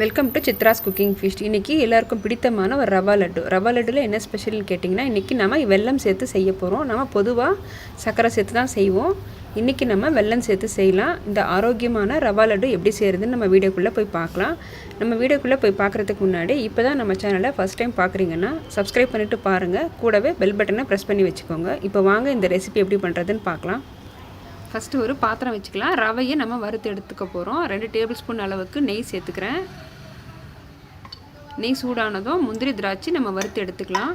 Welcome to Chitra's cooking feast இன்றைக்கி எல்லாருக்கும் பிடித்தமான ஒரு ரவா லட்டு. ரவா லட்டுல என்ன ஸ்பெஷல்னு கேட்டிங்கன்னா இன்றைக்கி நம்ம வெல்லம் சேர்த்து செய்ய போகிறோம் நம்ம பொதுவாக சர்க்கரை சேர்த்து தான் செய்வோம். இன்றைக்கி நம்ம வெல்லம் சேர்த்து செய்யலாம். இந்த ஆரோக்கியமான ரவா லட்டு எப்படி செய்கிறதுன்னு நம்ம வீடியோக்குள்ளே போய் பார்க்கலாம். நம்ம வீடியோக்குள்ளே போய் பார்க்குறதுக்கு முன்னாடி இப்போ தான் நம்ம சேனலை ஃபஸ்ட் டைம் பார்க்குறீங்கன்னா சப்ஸ்கிரைப் பண்ணிவிட்டு பாருங்கள் கூடவே பெல் பட்டனை ப்ரெஸ் பண்ணி வச்சுக்கோங்க. இப்போ வாங்க இந்த ரெசிபி எப்படி பண்ணுறதுன்னு பார்க்கலாம். ஃபஸ்ட்டு ஒரு பாத்திரம் வச்சுக்கலாம். ரவையை நம்ம வறுத்து எடுத்துக்க போகிறோம் ரெண்டு டேபிள் ஸ்பூன் அளவுக்கு நெய் சேர்த்துக்கிறேன். நெய் சூடானதும் முந்திரி திராட்சை நம்ம வறுத்து எடுத்துக்கலாம்.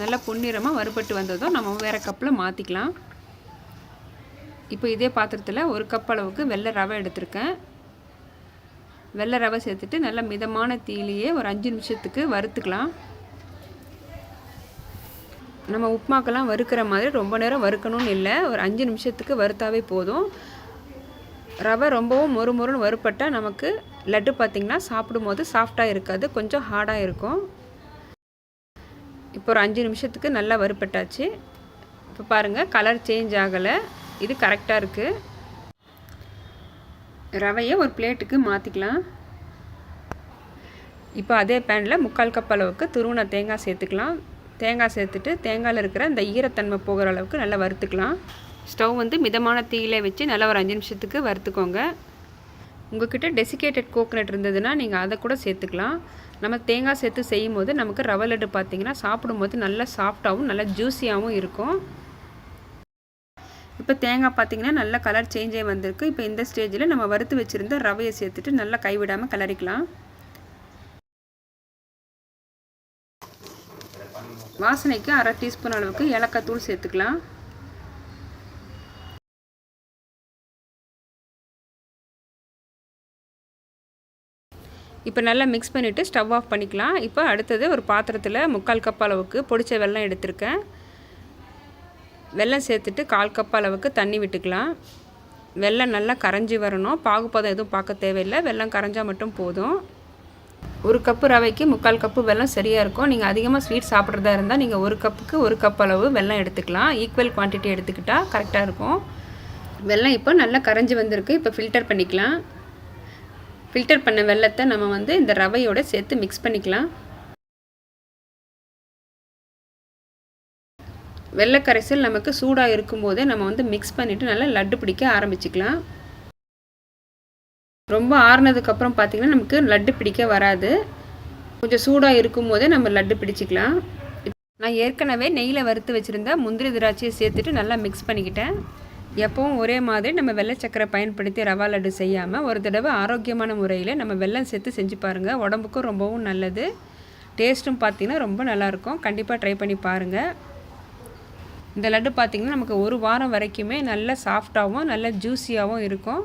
நல்லா பொன்னிறமாக வறுபட்டு வந்ததும் நம்ம வேறு கப்பில் மாற்றிக்கலாம் இப்போ இதே பாத்திரத்தில் ஒரு கப் அளவுக்கு வெள்ளை ரவை எடுத்திருக்கேன். வெள்ளை ரவை சேர்த்துட்டு நல்லா மிதமான தீலையே ஒரு அஞ்சு நிமிஷத்துக்கு வறுத்துக்கலாம். நம்ம உப்புமாக்கெல்லாம் வறுக்கிற மாதிரி ரொம்ப நேரம் வறுக்கணும்னு இல்லை. ஒரு அஞ்சு நிமிஷத்துக்கு வறுத்தாவே போதும். ரவை ரொம்பவும் மொறு மொறுன்னு வறுப்பட்டால் நமக்கு லட்டு பார்த்திங்கன்னா சாப்பிடும்போது சாஃப்டாக இருக்காது கொஞ்சம் ஹார்டாக இருக்கும். இப்போ ஒரு அஞ்சு நிமிஷத்துக்கு நல்லா வறுப்பட்டாச்சு இப்போ பாருங்கள் கலர் சேஞ்ச் ஆகலை. இது கரெக்டாக இருக்குது ரவையை ஒரு பிளேட்டுக்கு மாற்றிக்கலாம் இப்போ அதே பேனில் முக்கால் கப் அளவுக்கு துருவன தேங்காய் சேர்த்துக்கலாம். தேங்காய் சேர்த்துட்டு தேங்காயில் இருக்கிற அந்த ஈரத்தன்மை போகிற அளவுக்கு நல்லா வறுத்துக்கலாம். ஸ்டவ் வந்து மிதமான தீயில வச்சு நல்லா ஒரு அஞ்சு நிமிஷத்துக்கு வறுத்துக்கோங்க. உங்ககிட்ட டெசிகேட்டட் கோகனட் இருந்ததுன்னா நீங்கள் அதை கூட சேர்த்துக்கலாம். நம்ம தேங்காய் சேர்த்து செய்யும் போது நமக்கு ரவை லட்டு பார்த்திங்கன்னா சாப்பிடும்போது நல்லா சாஃப்டாகவும் நல்லா ஜூஸியாகவும் இருக்கும். இப்போ தேங்காய் பார்த்திங்கன்னா நல்ல கலர் சேஞ்சே வந்திருக்கு. இப்போ இந்த ஸ்டேஜில் நம்ம வறுத்து வச்சுருந்த ரவையை சேர்த்துட்டு நல்லா கைவிடாமல் கிளறிக்கலாம். வாசனைக்கு அரை டீஸ்பூன் அளவுக்கு ஏலக்காய் தூள் சேர்த்துக்கலாம். இப்போ நல்லா மிக்ஸ் பண்ணிவிட்டு ஸ்டவ் ஆஃப் பண்ணிக்கலாம். இப்போ அடுத்தது ஒரு பாத்திரத்தில் முக்கால் கப் அளவுக்கு பொடிச்ச வெல்லம் எடுத்திருக்கேன். வெல்லம் சேர்த்துட்டு கால் கப் அளவுக்கு தண்ணி விட்டுக்கலாம். வெள்ளம் நல்லா கரைஞ்சி வரணும். பாகுபதம் எதுவும் பார்க்க தேவையில்லை. வெள்ளம் கரைஞ்சால் மட்டும் போதும். ஒரு கப்பு ரவைக்கு முக்கால் கப்பு வெல்லம் சரியாக இருக்கும் நீங்கள் அதிகமாக ஸ்வீட் சாப்பிட்றதா இருந்தால் நீங்கள் ஒரு கப்புக்கு ஒரு கப் அளவு வெல்லம் எடுத்துக்கலாம். ஈக்குவல் குவான்டிட்டி எடுத்துக்கிட்டால் கரெக்டாக இருக்கும். வெல்லம் இப்போ நல்லா கரைஞ்சி வந்திருக்கு. இப்போ ஃபில்டர் பண்ணிக்கலாம். ஃபில்டர் பண்ண வெள்ளத்தை நம்ம வந்து இந்த ரவையோட சேர்த்து மிக்ஸ் பண்ணிக்கலாம். வெள்ளைக்கரைசல் நமக்கு சூடாக இருக்கும்போதே நம்ம வந்து மிக்ஸ் பண்ணிவிட்டு நல்லா லட்டு பிடிக்க ஆரம்பிச்சுக்கலாம். ரொம்ப ஆறுனதுக்கப்புறம் பார்த்திங்கன்னா நமக்கு லட்டு பிடிக்க வராது. கொஞ்சம் சூடாக இருக்கும்போதே நம்ம லட்டு பிடிச்சிக்கலாம். நான் ஏற்கனவே நெய்யில் வறுத்து வச்சுருந்த முந்திரி திராட்சையை சேர்த்துட்டு நல்லா மிக்ஸ் பண்ணிக்கிட்டேன். எப்பவும் ஒரே மாதிரி நம்ம வெள்ளை சக்கரை பயன்படுத்தி ரவா லட்டு செய்யாமல் ஒரு தடவை ஆரோக்கியமான முறையில் நம்ம வெள்ளம் சேர்த்து செஞ்சு பாருங்கள் உடம்புக்கும் ரொம்பவும் நல்லது. டேஸ்ட்டும் பார்த்திங்கன்னா ரொம்ப நல்லாயிருக்கும் கண்டிப்பாக ட்ரை பண்ணி பாருங்கள் இந்த லட்டு பார்த்திங்கன்னா நமக்கு ஒரு வாரம் வரைக்குமே நல்ல சாஃப்டாகவும் நல்ல ஜூஸியாகவும் இருக்கும்.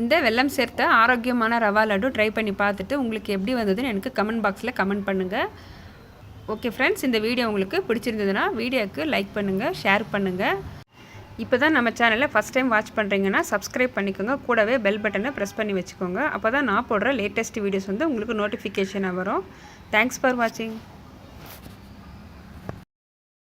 இந்த வெள்ளம் சேர்த்த ஆரோக்கியமான ரவா லட்டு ட்ரை பண்ணி பார்த்துட்டு உங்களுக்கு எப்படி வந்ததுன்னு எனக்கு கமெண்ட் பாக்ஸில் கமெண்ட் பண்ணுங்கள் ஓகே ஃப்ரெண்ட்ஸ் இந்த வீடியோ உங்களுக்கு பிடிச்சிருந்ததுன்னா வீடியோவுக்கு லைக் பண்ணுங்கள் ஷேர் பண்ணுங்கள் இப்போ தான் நம்ம சேனலை ஃபஸ்ட் டைம் வாட்ச் பண்ணுறீங்கன்னா சப்ஸ்கிரைப் பண்ணிக்கோங்க. கூடவே பெல் பட்டனை ப்ரெஸ் பண்ணி வச்சுக்கோங்க. அப்போ தான் நான் போடுற லேட்டஸ்ட் வீடியோஸ் வந்து உங்களுக்கு நோட்டிஃபிகேஷனாக வரும். தேங்க்ஸ் ஃபார் வாட்சிங்